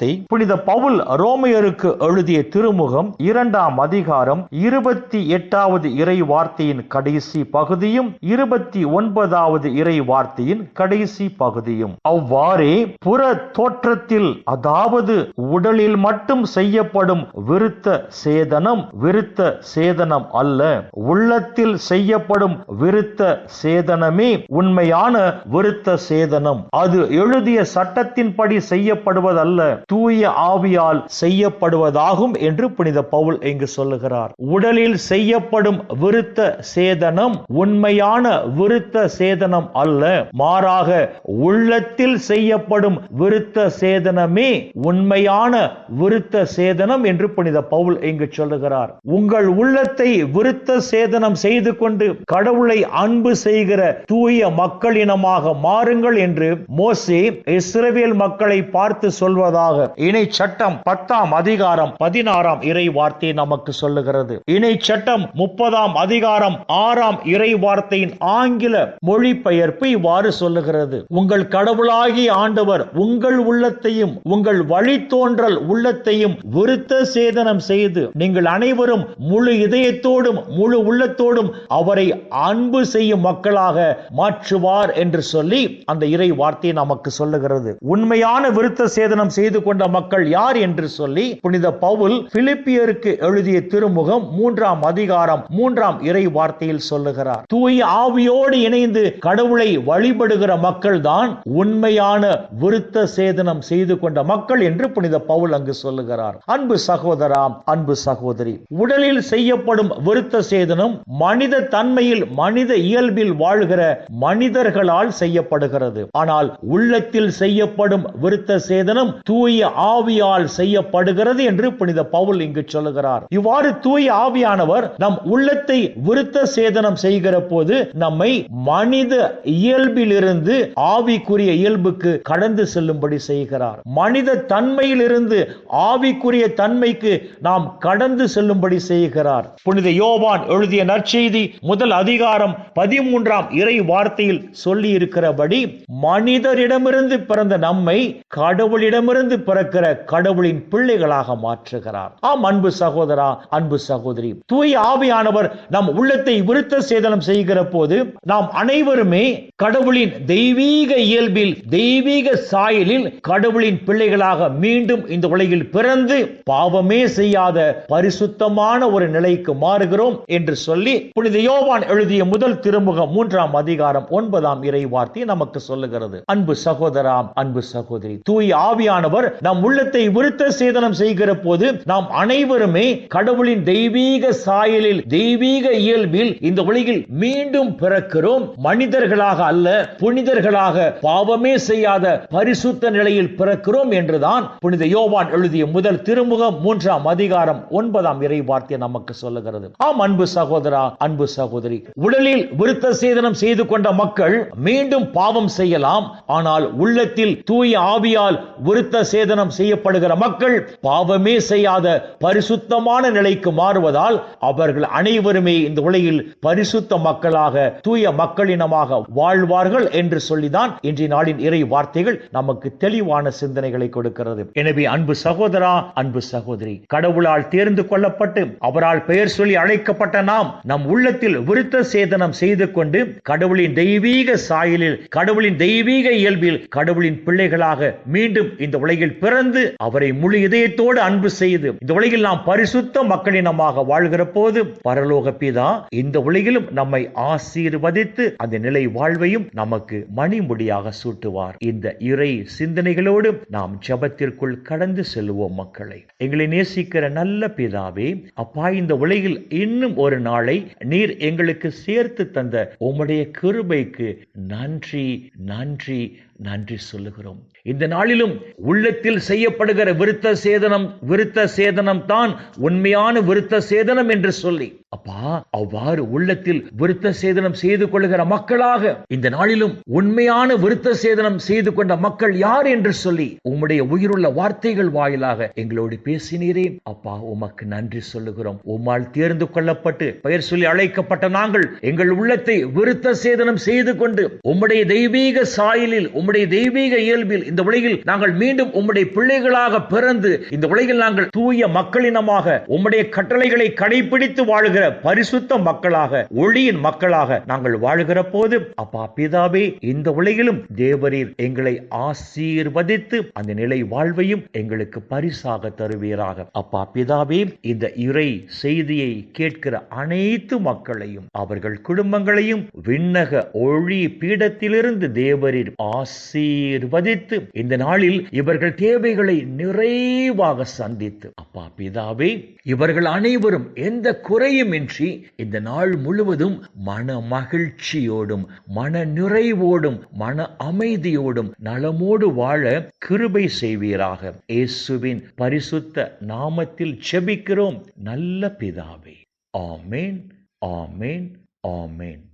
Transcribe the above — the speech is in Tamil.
புனித பவுல் ரோமையருக்கு எழுதிய திருமுகம் இரண்டாம் அதிகாரம் இருபத்தி எட்டாவது இறை வார்த்தையின் கடைசி பகுதியும் இருபத்தி ஒன்பதாவது இறை வார்த்தையின் கடைசி பகுதியும். அவ்வாறே புற தோற்றத்தில் அதாவது உடலில் மட்டும் செய்யப்படும் விருத்த சேதனம் விருத்த சேதனம் அல்ல. உள்ளத்தில் செய்யப்படும் விருத்த சேதனமே உண்மையான விருத்த சேதனம். அது எழுதிய சட்டத்தின்படி செய்யப்படுவதல்ல. தூய ஆவியால் செய்யப்படுவதாகும் என்று புனித பவுல் இங்கு சொல்லுகிறார். உடலில் செய்யப்படும் விருத்த சேதனம் உண்மையான விருத்த சேதனம் அல்ல. மாறாக உள்ளத்தில் செய்யப்படும் விருத்த சேதனமே உண்மையான விருத்த சேதனம் என்று புனித பவுல் இங்கு சொல்லுகிறார். உங்கள் உள்ளத்தை விருத்த சேதனம் செய்து கொண்டு கடவுளை அன்பு செய்கிற தூய மக்களினமாக மாறுங்கள் என்று மோசே இஸ்ரவேல் மக்களை பார்த்து சொல்வதாக இணை சட்டம் பத்தாம் அதிகாரம் பதினாறாம் இறை வார்த்தை நமக்கு சொல்லுகிறது. இணை சட்டம் முப்பதாம் அதிகாரம் ஆறாம் இறை வார்த்தையின் ஆங்கில மொழிபெயர்ப்பு இவ்வாறு சொல்லுகிறது. உங்கள் கடவுளாகி ஆண்டவர் உங்கள் உள்ளத்தையும் உங்கள் வழித்தோன்றல் உள்ளத்தையும் விருத்த சேதனம் செய்து நீங்கள் அனைவரும் முழு இதயத்தோடும் முழு உள்ளத்தோடும் அவரை அன்பு செய்யும் மக்களாக மாற்றுவார் என்று சொல்லி அந்த இறை வார்த்தை நமக்கு சொல்லுகிறது. உண்மையான விருத்த சேதனம் செய்து கொண்ட மக்கள் யார் என்று சொல்லி புனித பவுல் பிலிப்பியருக்கு எழுதிய திருமுகம் மூன்றாம் அதிகாரம் மூன்றாம் இறை வார்த்தையில் சொல்லுகிறார். தூய ஆவியோடு இணைந்து கடவுளை வழிபடுகிற மக்கள் தான் உண்மையான விருத்த சேதனம் செய்து கொண்ட மக்கள் என்று புனித பவுல் அங்கு சொல்லுகிறார். அன்பு சகோதராம் அன்பு சகோதரி உடலில் செய்யப்படும் விருத்த சேதனம் மனித தன்மையில் மனித இயல்பில் வாழ்கிற மனிதர்களால் செய்யப்படுகிறது. ஆனால் உள்ளத்தில் செய்யப்படும் விருத்த சேதனம் தூய தூய ஆவியால் செய்யப்படுகிறது என்று புனித பவுல் இங்கு சொல்லுகிறார். இவ்வாறு தூய ஆவியானவர் நம் உள்ளத்தை விருத்த சேதனம் செய்கிற போது நம்மை மனித இயல்பிலிருந்து ஆவிக்குரிய இயல்புக்கு கடந்து செல்லும்படி செய்கிறார். மனித தன்மையிலிருந்து ஆவிக்குரிய தன்மைக்கு நாம் கடந்து செல்லும்படி செய்கிறார். புனித யோவான் எழுதிய நற்செய்தி முதல் அதிகாரம் பதிமூன்றாம் இறை வார்த்தையில் சொல்லி இருக்கிறபடி மனிதரிடமிருந்து பிறந்த நம்மை கடவுளிடமிருந்து பிறக்கிற கடவுளின் பிள்ளைகளாக மாற்றுகிறார். ஆம் அன்பு சகோதரா அன்பு சகோதரி. தூய் ஆவியானவர் நம் உள்ளத்தை விருத்த சேதனம் செய்கிற போது நாம் அனைவருமே கடவுளின் தெய்வீக இயல்பில் தெய்வீக சாயலில் கடவுளின் பிள்ளைகளாக மீண்டும் இந்த உலகில் பிறந்து பாவமே செய்யாத பரிசுத்தமான ஒரு நிலைக்கு மாறுகிறோம் என்று சொல்லி புனித யோவான் எழுதிய முதல் திருமுகம் மூன்றாம் அதிகாரம் ஒன்பதாம் இறை வார்த்தை நமக்கு சொல்லுகிறது. அன்பு சகோதரா அன்பு சகோதரி தூய் ஆவியானவர் நம் உள்ளத்தை விருத்த சேதனம் செய்கிற போது நாம் அனைவருமே கடவுளின் தெய்வீக சாயலில் தெய்வீக இயல்பில் இந்த உலகில் மீண்டும் பிறக்கிறோம். மனிதர்களாக அல்ல புனிதர்களாக பாவமே செய்யாத பரிசுத்த நிலையில் பிறக்கிறோம் என்றுதான் புனித யோவான் எழுதிய முதல் திருமுகம் மூன்றாம் அதிகாரம் ஒன்பதாம் இறை வார்த்தை நமக்கு சொல்லுகிறது. ஆம் அன்பு சகோதரா அன்பு சகோதரி. உடலில் விருத்த சேதனம் செய்து கொண்ட மக்கள் மீண்டும் பாவம் செய்யலாம். ஆனால் உள்ளத்தில் தூய ஆவியால் விருத்த சேதனம் செய்யப்படுகிற மக்கள் பாவமே செய்யாத பரிசுத்தமான நிலைக்கு மாறுவதால் அவர்கள் அனைவருமே இந்த உலகில் பரிசுத்த மக்களாக தூய மக்களினமாக வாழ்வார்கள் என்று சொல்லிதான் இன்றைய நாளின் இறை வார்த்தைகள் நமக்கு தெளிவான சிந்தனைகளை கொடுக்கிறது. எனவே அன்பு சகோதரா அன்பு சகோதரி கடவுளால் தேர்ந்து கொள்ளப்பட்டு அவரால் பெயர் சொல்லி அழைக்கப்பட்ட நாம் நம் உள்ளத்தில் விருத்த சேதனம் செய்து கொண்டு கடவுளின் தெய்வீக சாயலில் கடவுளின் தெய்வீக இயல்பில் கடவுளின் பிள்ளைகளாக மீண்டும் இந்த உலகில் பிறந்து அவரை முழு இதயத்தோடு அன்பு செய்து இந்த உலகில் நாம் பரிசுத்த மக்களினமாக வாழ்கிற போது பரலோக பிதா இந்த உலகிலும் நம்மை ஆசீர்வதித்து அந்த நிலை வாழ்வையும் நமக்கு மணிமுடியாக சூட்டுவார். இந்த இறை சிந்தனைகளோடு நாம் ஜபத்திற்குள் கடந்து செல்வோம் மக்களை. எங்களை நேசிக்கிற நல்ல பிதாவே அப்பா இந்த உலகில் இன்னும் ஒரு நாளை நீர் எங்களுக்கு சேர்த்து தந்த உம்முடைய கிருபைக்கு நன்றி நன்றி நன்றி சொல்லுகிறோம். இந்த நாளிலும் உள்ளத்தில் செய்யப்படுகிற விருத்த சேதனம் விருத்த சேதனம் தான் உண்மையான விருத்த சேதனம் என்று சொல்லி அப்பா அவ்வாறு உள்ளத்தில் விருத்த சேதனம் செய்து கொள்ளுகிற மக்களாக இந்த நாளிலும் உண்மையான விருத்த சேதனம் செய்து கொண்ட மக்கள் யார் என்று சொல்லி உம்முடைய உயிருள்ள வார்த்தைகள் வாயிலாக எங்களோடு பேசினீரே. அப்பா உமக்கு நன்றி சொல்லுகிறோம். உம்மால் தேர்ந்து கொள்ளப்பட்டு பெயர் சொல்லி அழைக்கப்பட்ட நாங்கள் எங்கள் உள்ளத்தை விருத்த சேதனம் செய்து கொண்டு உம்முடைய தெய்வீக சாயலில் உம்முடைய தெய்வீக இயல்பில் இந்த உலகில் நாங்கள் மீண்டும் உம்முடைய பிள்ளைகளாக பிறந்து இந்த உலகில் நாங்கள் தூய மக்களினமாக உம்முடைய கட்டளைகளை கடைபிடித்து வாழ்கிற பரிசுத்த மக்களாக ஒளியின் மக்களாக நாங்கள் வாழ்கிற போது அப்பா பிதாவே இந்த உலகிலும் தேவரீர் எங்களை ஆசீர்வதித்து அந்த நிலை வாழ்வையும் எங்களுக்கு பரிசாக தருவீராக. அப்பா பிதாவே இந்த இறை செய்தியை கேட்கிற அனைத்து மக்களையும் அவர்கள் குடும்பங்களையும் விண்ணக ஒளி பீடத்திலிருந்து தேவரீர் ஆசீர்வதித்து இந்த நாளில் இவர்கள் தேவைகளை நிறைவாக சந்தித்து. அப்பா பிதாவே இவர்கள் அனைவரும் எந்த குறையும் குறையுமின்றி இந்த நாள் முழுவதும் மன மகிழ்ச்சியோடும் மன நிறைவோடும் மன அமைதியோடும் நலமோடு வாழ கிருபை செய்வீராக. இயேசுவின் பரிசுத்த நாமத்தில் செபிக்கிறோம் நல்ல பிதாவே. ஆமேன் ஆமேன் ஆமேன்.